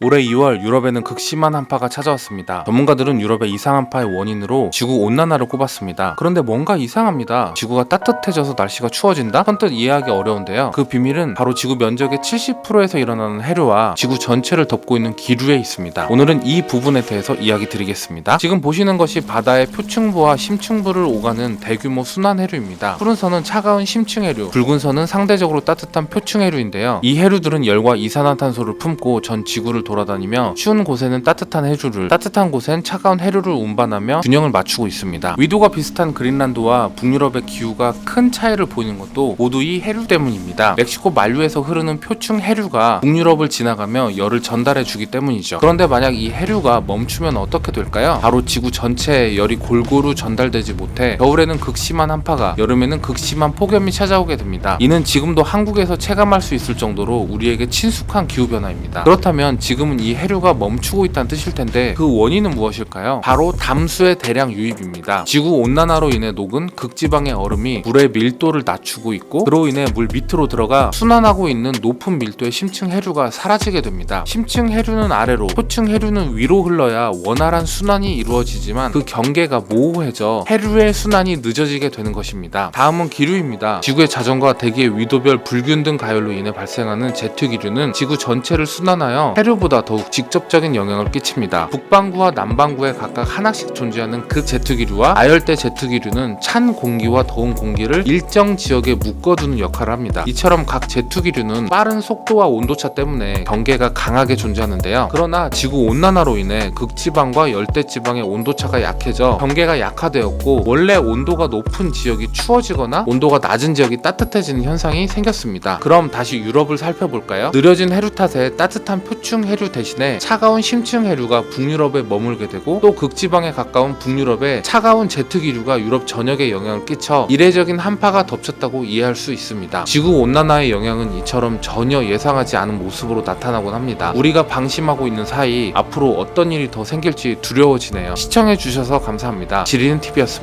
올해 2월 유럽에는 극심한 한파가 찾아왔습니다. 전문가들은 유럽의 이상 한파의 원인으로 지구 온난화를 꼽았습니다. 그런데 뭔가 이상합니다. 지구가 따뜻해져서 날씨가 추워진다? 선뜻 이해하기 어려운데요. 그 비밀은 바로 지구 면적의 70%에서 일어나는 해류와 지구 전체를 덮고 있는 기류에 있습니다. 오늘은 이 부분에 대해서 이야기 드리겠습니다. 지금 보시는 것이 바다의 표층부와 심층부를 오가는 대규모 순환 해류입니다. 푸른 선은 차가운 심층 해류, 붉은 선은 상대적으로 따뜻한 표층 해류인데요. 이 해류들은 열과 이산화탄소를 품고 전 지구를 돌아다니며 추운 곳에는 따뜻한 해류를, 따뜻한 곳엔 차가운 해류를 운반하며 균형을 맞추고 있습니다. 위도가 비슷한 그린란드와 북유럽의 기후가 큰 차이를 보이는 것도 모두 이 해류 때문입니다. 멕시코 만류에서 흐르는 표층 해류가 북유럽을 지나가며 열을 전달해 주기 때문이죠. 그런데 만약 이 해류가 멈추면 어떻게 될까요? 바로 지구 전체에 열이 골고루 전달되지 못해 겨울에는 극심한 한파가 여름에는 극심한 폭염이 찾아오게 됩니다. 이는 지금도 한국에서 체감할 수 있을 정도로 우리에게 친숙한 기후 변화입니다. 그렇다면 지금 은 이 해류가 멈추고 있다는 뜻일 텐데 그 원인은 무엇일까요? 바로 담수의 대량 유입입니다. 지구 온난화로 인해 녹은 극지방의 얼음이 물의 밀도를 낮추고 있고 그로 인해 물 밑으로 들어가 순환하고 있는 높은 밀도의 심층 해류가 사라지게 됩니다. 심층 해류는 아래로, 표층 해류는 위로 흘러야 원활한 순환이 이루어지지만 그 경계가 모호해져 해류의 순환이 늦어지게 되는 것입니다. 다음은 기류입니다. 지구의 자전과 대기의 위도별 불균등 가열로 인해 발생하는 제트 기류는 지구 전체를 순환하여 해류보다 더욱 직접적인 영향을 끼칩니다. 북반구와 남반구에 각각 하나씩 존재하는 그 제트 기류와 아열대 제트 기류는 찬 공기와 더운 공기를 일정 지역에 묶어두는 역할을 합니다. 이처럼 각 제트 기류는 빠른 속도와 온도차 때문에 경계가 강하게 존재하는데요. 그러나 지구 온난화로 인해 극지방과 열대지방의 온도차가 약해져 경계가 약화되었고 원래 온도가 높은 지역이 추워지거나 온도가 낮은 지역이 따뜻해지는 현상이 생겼습니다. 그럼 다시 유럽을 살펴볼까요? 느려진 해류 탓에 따뜻한 표층 해류 대신에 차가운 심층 해류가 북유럽에 머물게 되고 또 극지방에 가까운 북유럽에 차가운 제트 기류가 유럽 전역에 영향을 끼쳐 이례적인 한파가 덮쳤다고 이해할 수 있습니다. 지구 온난화의 영향은 이처럼 전혀 예상하지 않은 모습으로 나타나곤 합니다. 우리가 방심하고 있는 사이 앞으로 어떤 일이 더 생길지 두려워지네요. 시청해 주셔서 감사합니다. 지리는 TV였습니다.